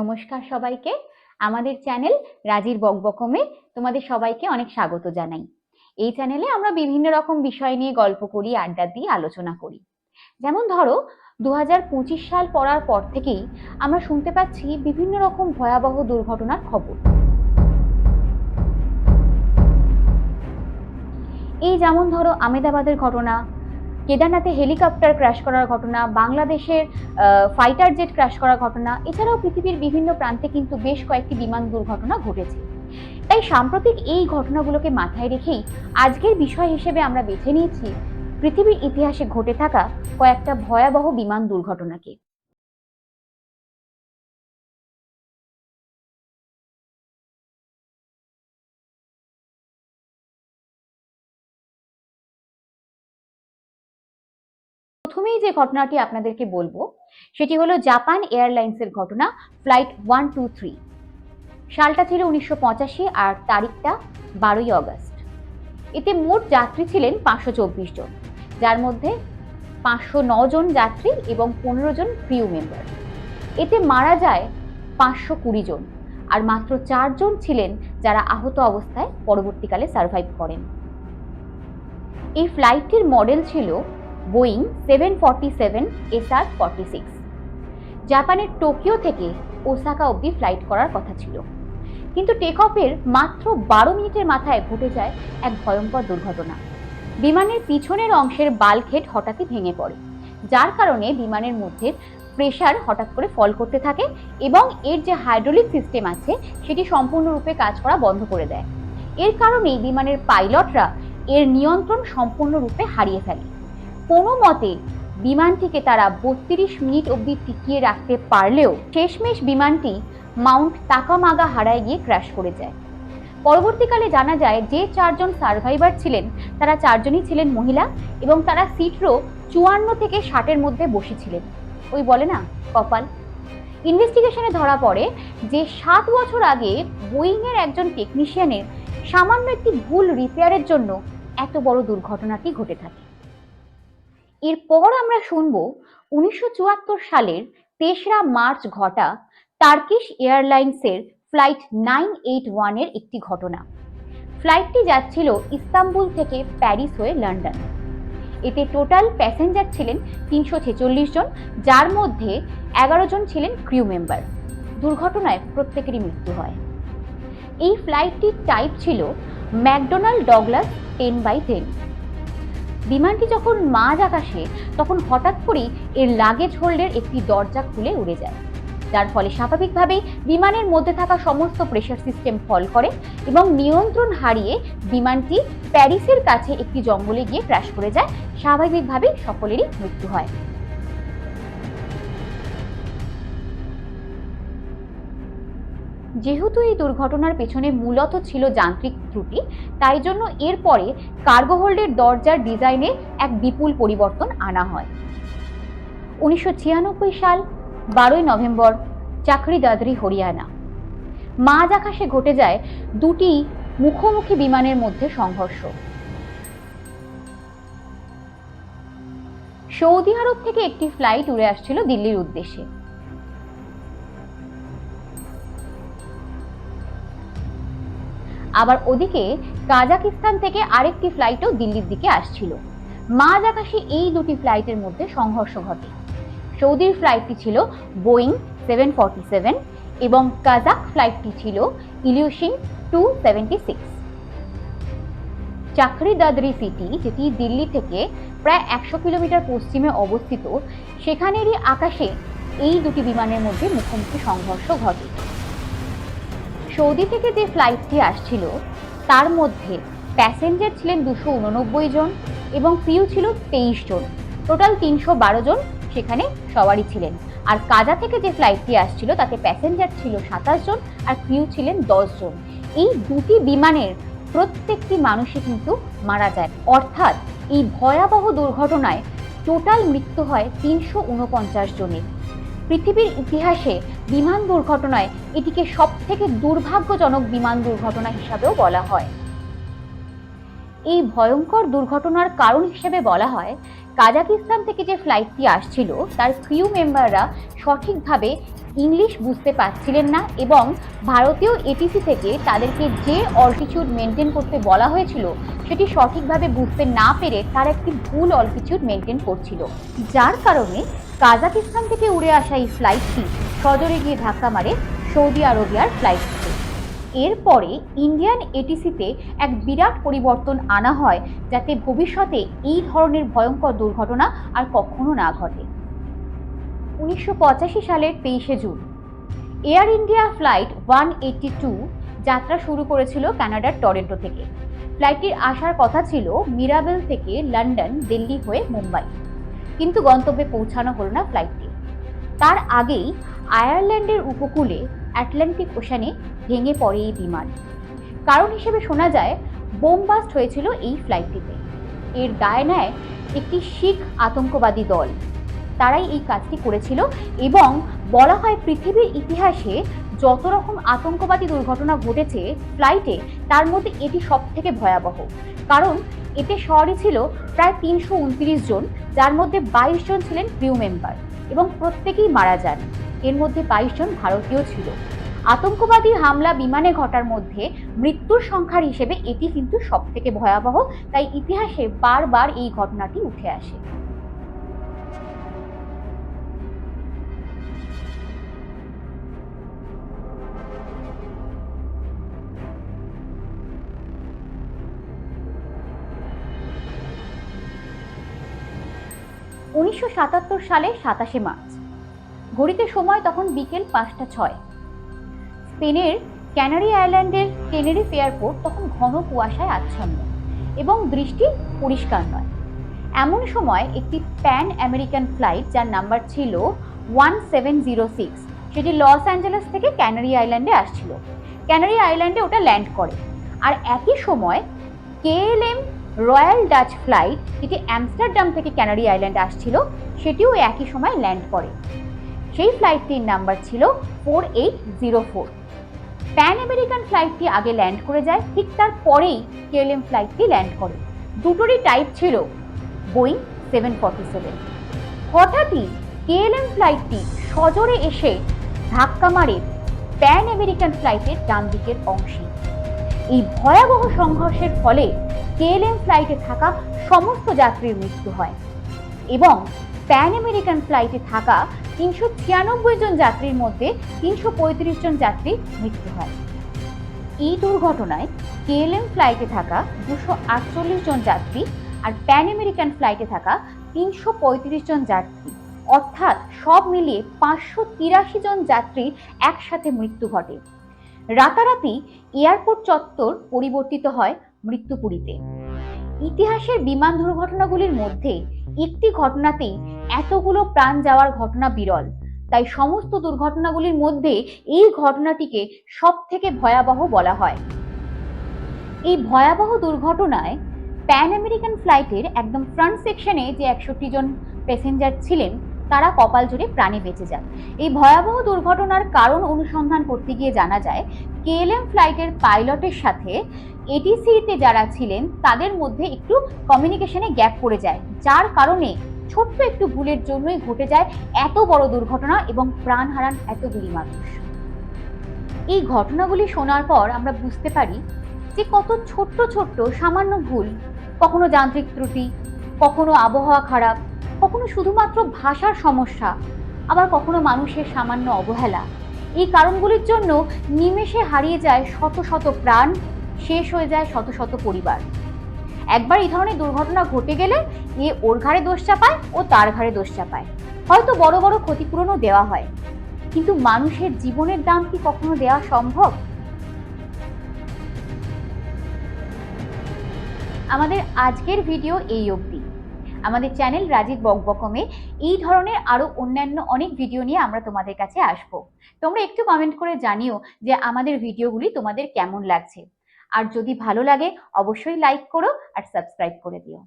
নমস্কার সবাইকে। আমাদের চ্যানেল রাজির বকবকমে তোমাদের সবাইকে অনেক স্বাগত জানাই। এই চ্যানেলে আমরা বিভিন্ন রকম বিষয় নিয়ে গল্প করি, আড্ডা দিয়ে আলোচনা করি। যেমন ধরো দু হাজার পঁচিশ সাল পড়ার পর থেকেই আমরা শুনতে পাচ্ছি বিভিন্ন রকম ভয়াবহ দুর্ঘটনার খবর। এই যেমন ধরো আমেদাবাদের ঘটনা কেদারনাথে হেলিকপ্টার ক্র্যাশ করার ঘটনা, বাংলাদেশের ফাইটার জেট ক্র্যাশ করার ঘটনা, এছাড়াও পৃথিবীর বিভিন্ন প্রান্তে কিন্তু বেশ কয়েকটি বিমান দুর্ঘটনা ঘটেছে। তাই সাম্প্রতিক এই ঘটনাগুলোকে মাথায় রেখেই আজকের বিষয় হিসেবে আমরা বেছে নিয়েছি, পৃথিবীর ইতিহাসে ঘটে থাকা কয়েকটা ভয়াবহ বিমান দুর্ঘটনাকে। প্রথমেই যে ঘটনাটি আপনাদেরকে বলব, সেটি হলো জাপান এয়ারলাইন্সের ঘটনা, ফ্লাইট ওয়ান টু থ্রি। সালটা ছিল উনিশশো পঁচাশি আর তারিখটা বারোই অগস্ট। এতে মোট যাত্রী ছিলেন পাঁচশো চব্বিশ জন, যার মধ্যে পাঁচশো জন যাত্রী এবং পনেরো জন ক্রিউ মেম্বার এতে মারা যায় পাঁচশো কুড়ি জন আর মাত্র চারজন ছিলেন যারা আহত অবস্থায় পরবর্তীকালে সার্ভাইভ করেন। এই ফ্লাইটটির মডেল ছিল Boeing seven forty seven SR forty six জাপানের টোকিও থেকে ওসাকা অবধি ফ্লাইট করার কথা ছিল। কিন্তু টেক অফের মাত্র বারো মিনিটের মাথায় ঘটে যায় এক ভয়ঙ্কর দুর্ঘটনা। বিমানের পিছনের অংশের বাল্কহেড হঠাৎই ভেঙে পড়ে, যার কারণে বিমানের মধ্যে প্রেশার হঠাৎ করে ফল করতে থাকে এবং এর যে হাইড্রোলিক সিস্টেম আছে, সেটি সম্পূর্ণরূপে কাজ করা বন্ধ করে দেয়। এর কারণেই বিমানের পাইলটরা এর নিয়ন্ত্রণ সম্পূর্ণরূপে হারিয়ে ফেলে। কোনো মতে বিমানটিকে তারা বত্রিশ মিনিট অবধি টিকিয়ে রাখতে পারলেও শেষমেশ বিমানটি মাউন্ট তাকামাগা হারায় গিয়ে ক্র্যাশ করে যায়। পরবর্তীকালে জানা যায় যে চারজন সার্ভাইভার ছিলেন, তারা চারজনই ছিলেন মহিলা এবং তারা সিট রো চুয়ান্ন থেকে ষাটের মধ্যে বসেছিলেন। ওই বলে না, কপাল? ইনভেস্টিগেশনে ধরা পড়ে যে সাত বছর আগে বোয়িংয়ের একজন টেকনিশিয়ানের সামান্য একটি ভুল রিপেয়ারের জন্য এত বড় দুর্ঘটনাটি ঘটে থাকে। এরপর আমরা শুনব উনিশশো চুয়াত্তর সালের তেসরা মার্চ ঘটা টার্কিশ এয়ারলাইন্সের ফ্লাইট নাইন এইট ওয়ানের একটি ঘটনা। ফ্লাইটটি যাচ্ছিল ইস্তাম্বুল থেকে প্যারিস হয়ে লন্ডন। এতে টোটাল প্যাসেঞ্জার ছিলেন তিনশো ছেচল্লিশ জন, যার মধ্যে এগারো জন ছিলেন ক্রিউ মেম্বার। দুর্ঘটনায় প্রত্যেকেরই মৃত্যু হয়। এই ফ্লাইটটির টাইপ ছিল McDonald Douglas ten by ten. বিমানটি যখন মাঝ আকাশে, তখন হঠাৎ করেই এর লাগেজ হোল্ডের একটি দরজা খুলে উড়ে যায়। যার ফলে স্বাভাবিকভাবেই বিমানের মধ্যে থাকা সমস্ত প্রেশার সিস্টেম ফল করে এবং নিয়ন্ত্রণ হারিয়ে বিমানটি প্যারিসের কাছে একটি জঙ্গলে গিয়ে ক্র্যাশ করে যায়। স্বাভাবিকভাবেই সকলেরই মৃত্যু হয়। যেহেতু এই দুর্ঘটনার পেছনে মূলত ছিল যান্ত্রিক ত্রুটি, তাই জন্য এরপরে কার্গো হোল্ডের দরজার ডিজাইনে এক বিপুল পরিবর্তন আনা হয়। উনিশশো ছিয়ানব্বই সাল, বারোই নভেম্বর, চাকরি দাদরি হরিয়ানা। মাঝ আকাশে ঘটে যায় দুটি মুখোমুখি বিমানের মধ্যে সংঘর্ষ। সৌদি আরব থেকে একটি ফ্লাইট উড়ে আসছিল দিল্লির উদ্দেশ্যে। আবার ওদিকে কাজাকিস্তান থেকে আরেকটি ফ্লাইটও দিল্লির দিকে আসছিল। মাঝ আকাশে এই দুটি ফ্লাইটের মধ্যে সংঘর্ষ ঘটে। সৌদির ফ্লাইটটি ছিল বোয়িং সেভেন ফর্টি সেভেন এবং কাজাক ফ্লাইটটি ছিল ইলিউশিন টু সেভেন্টি সিক্স চাকরি দাদরি সিটি যেটি দিল্লি থেকে প্রায় একশো কিলোমিটার পশ্চিমে অবস্থিত, সেখানেরই আকাশে এই দুটি বিমানের মধ্যে মুখোমুখি সংঘর্ষ ঘটে। সৌদি থেকে যে ফ্লাইটটি আসছিল, তার মধ্যে প্যাসেঞ্জার ছিলেন দুশো উননব্বই জন এবং ক্রিউ ছিল তেইশ জন। টোটাল তিনশো বারো জন সেখানে সবারই ছিলেন। আর কাজা থেকে যে ফ্লাইটটি আসছিল, তাতে প্যাসেঞ্জার ছিল সাতাশ জন আর ক্রিউ ছিলেন দশ জন। এই দুটি বিমানের প্রত্যেকটি মানুষই কিন্তু মারা যায়। অর্থাৎ এই ভয়াবহ দুর্ঘটনায় টোটাল মৃত্যু হয় তিনশো উনপঞ্চাশ জনের। পৃথিবীর ইতিহাসে বিমান দুর্ঘটনায় এটিকে সব থেকে দুর্ভাগ্যজনক বিমান দুর্ঘটনা হিসাবেও বলা হয়। এই ভয়ঙ্কর দুর্ঘটনার কারণ হিসেবে বলা হয়, কাজাকিস্তান থেকে যে ফ্লাইটটি আসছিল, তার ক্রিউ মেম্বাররা সঠিকভাবে ইংলিশ বুঝতে পারছিলেন না এবং ভারতীয় এটিসি থেকে তাদেরকে যে অল্টিটিউড মেনটেন করতে বলা হয়েছিল, সেটি সঠিকভাবে বুঝতে না পেরে তার একটি ভুল অল্টিটিউড মেনটেন করছিল। যার কারণে কাজাকিস্তান থেকে উড়ে আসা এই ফ্লাইটটি সজোরে গিয়ে ধাক্কা মারে সৌদি আরবিয়ার ফ্লাইটটিতে এরপরে ইন্ডিয়ান এটিসিতে এক বিরাট পরিবর্তন আনা হয়, যাতে ভবিষ্যতে এই ধরনের ভয়ঙ্কর দুর্ঘটনা আর কখনো না ঘটে। উনিশশো পঁচাশি সালের তেইশে June. Air India flight one eighty two যাত্রা শুরু করেছিল কানাডার টরেন্টো থেকে। ফ্লাইটটির আসার কথা ছিল মিরাবেল থেকে লন্ডন, দিল্লি হয়ে মুম্বাই। কিন্তু গন্তব্যে পৌঁছানো হলো না ফ্লাইটটি তার আগেই আয়ারল্যান্ডের উপকূলে অ্যাটলান্টিক ওশানে ভেঙে পড়ে এই বিমান। কারণ হিসেবে শোনা যায়, বোমবাস্ট হয়েছিল এই ফ্লাইটটিতে। এর দায় নেয় একটি শিখ আতঙ্কবাদী দল। তারাই এই কাজটি করেছিল এবং বলা হয় পৃথিবীর ইতিহাসে যত রকম আতঙ্কবাদী দুর্ঘটনা ঘটেছে ফ্লাইটে, তার মধ্যে এটি সব থেকে ভয়াবহ। কারণ এতে সওয়ারি ছিল প্রায় তিনশো উনত্রিশ জন, যার মধ্যে বাইশ জন ছিলেন ক্রিউ মেম্বার এবং প্রত্যেকেই মারা যান। এর মধ্যে বাইশ জন ভারতীয় ছিল। আতঙ্কবাদী হামলা বিমানে ঘটার মধ্যে মৃত্যুর সংখ্যার হিসেবে এটি কিন্তু সব থেকে ভয়াবহ, তাই ইতিহাসে বারবার এই ঘটনাটি উঠে আসে। উনিশশো সাতাত্তর সালে সাতাশে মার্চ। ঘড়িতে সময় তখন বিকেল পাঁচটা ছয়। স্পেনের ক্যানারি আইল্যান্ডের টেনেরিফ এয়ারপোর্ট তখন ঘন কুয়াশায় আচ্ছন্ন এবং দৃষ্টি পরিষ্কার নয়। এমন সময় একটি প্যান আমেরিকান ফ্লাইট, যার নাম্বার ছিল ওয়ান সেভেন জিরো সিক্স, সেটি লস অ্যাঞ্জেলেস থেকে ক্যানারি আইল্যান্ডে আসছিল। ক্যানারি আইল্যান্ডে ওটা ল্যান্ড করে। আর একই সময় কেএলএম রয়্যাল ডাচ ফ্লাইট, যেটি অ্যামস্টারডাম থেকে ক্যানারি আইল্যান্ড আসছিল, সেটিও একই সময় ল্যান্ড করে। সেই ফ্লাইটটির নাম্বার ছিল four eight zero four Pan American ফ্লাইটটি আগে ল্যান্ড করে যায়, ঠিক তার পরেই কেএলএম ফ্লাইটটি ল্যান্ড করে। দুটোরই টাইপ ছিল বোয়িং সেভেন ফর্টি সেভেন হঠাৎই কেএলএম ফ্লাইটটি সজোরে এসে ধাক্কা মারে প্যান আমেরিকান ফ্লাইটের ডান দিকের অংশে। এই ভয়াবহ সংঘর্ষের ফলে কেএলএম ফ্লাইটে থাকা সমস্ত যাত্রীর মৃত্যু হয় এবং প্যান আমেরিকান ফ্লাইটে থাকা তিনশো ছিয়ানব্বই জন যাত্রীর মধ্যে তিনশো পঁয়ত্রিশ জন যাত্রীর মৃত্যু হয়। এই দুর্ঘটনায় কেএলএম ফ্লাইটে থাকা দুশো আটচল্লিশ জন যাত্রী আর প্যান আমেরিকান ফ্লাইটে থাকা তিনশো পঁয়ত্রিশ জন যাত্রী। অর্থাৎ সব মিলিয়ে পাঁচশো তিরাশি জন যাত্রীর একসাথে মৃত্যু ঘটে। রাতারাতি এয়ারপোর্ট চত্বর পরিবর্তিত হয় মৃত্যুপুরীতে। ইতিহাসের বিমান দুর্ঘটনাগুলির মধ্যে একটি ঘটনাতেই এতগুলো প্রাণ যাওয়ার ঘটনা বিরল। তাই সমস্ত দুর্ঘটনাগুলির মধ্যে এই ঘটনাটিকে সব থেকে ভয়াবহ বলা হয়। এই ভয়াবহ দুর্ঘটনায় প্যান আমেরিকান ফ্লাইটের একদম ফ্রন্ট সেকশনে যে একষট্টি জন প্যাসেঞ্জার ছিলেন, তারা কপাল জুড়ে প্রাণে বেঁচে যান। এই ভয়াবহ দুর্ঘটনার কারণ অনুসন্ধান করতে গিয়ে জানা যায় কেএলএম ফ্লাইটের পাইলটের সাথে এটিসিতে যারা ছিলেন, তাদের মধ্যে একটু কমিউনিকেশনে গ্যাপ পড়ে যায়, যার কারণে ছোট্ট একটু ভুলের জন্যই ঘটে যায় এত বড় দুর্ঘটনা এবং প্রাণ হারান এতগুলি মানুষ। এই ঘটনাগুলি শোনার পর আমরা বুঝতে পারি যে কত ছোট্ট ছোট্ট সামান্য ভুল, কখনো যান্ত্রিক ত্রুটি, কখনো আবহাওয়া খারাপ, কখনো শুধুমাত্র ভাষার সমস্যা, আবার কখনো মানুষের সামান্য অবহেলা এই কারণগুলির জন্য নিমেষে হারিয়ে যায় শত শত প্রাণ, শেষ হয়ে যায় শত শত পরিবার। একবার এই ধরনের দুর্ঘটনা ঘটে গেলে এ ওর ঘাড়ে দোষ চাপায় ও তার ঘাড়ে দোষ চাপায়। হয়তো বড় বড় ক্ষতিপূরণও দেওয়া হয়। কিন্তু মানুষের জীবনের দাম কি কখনো দেওয়া সম্ভব? আমাদের আজকের ভিডিও এই অবধি। আমাদের চ্যানেল রাজীব বকবকমে। এই ধরনের আরও অন্যান্য অনেক ভিডিও নিয়ে আমরা তোমাদের কাছে আসব। তোমরা একটু কমেন্ট করে জানিও যে আমাদের ভিডিওগুলি তোমাদের কেমন লাগছে। আর যদি ভালো লাগে, অবশ্যই লাইক করো আর সাবস্ক্রাইব করে দিও।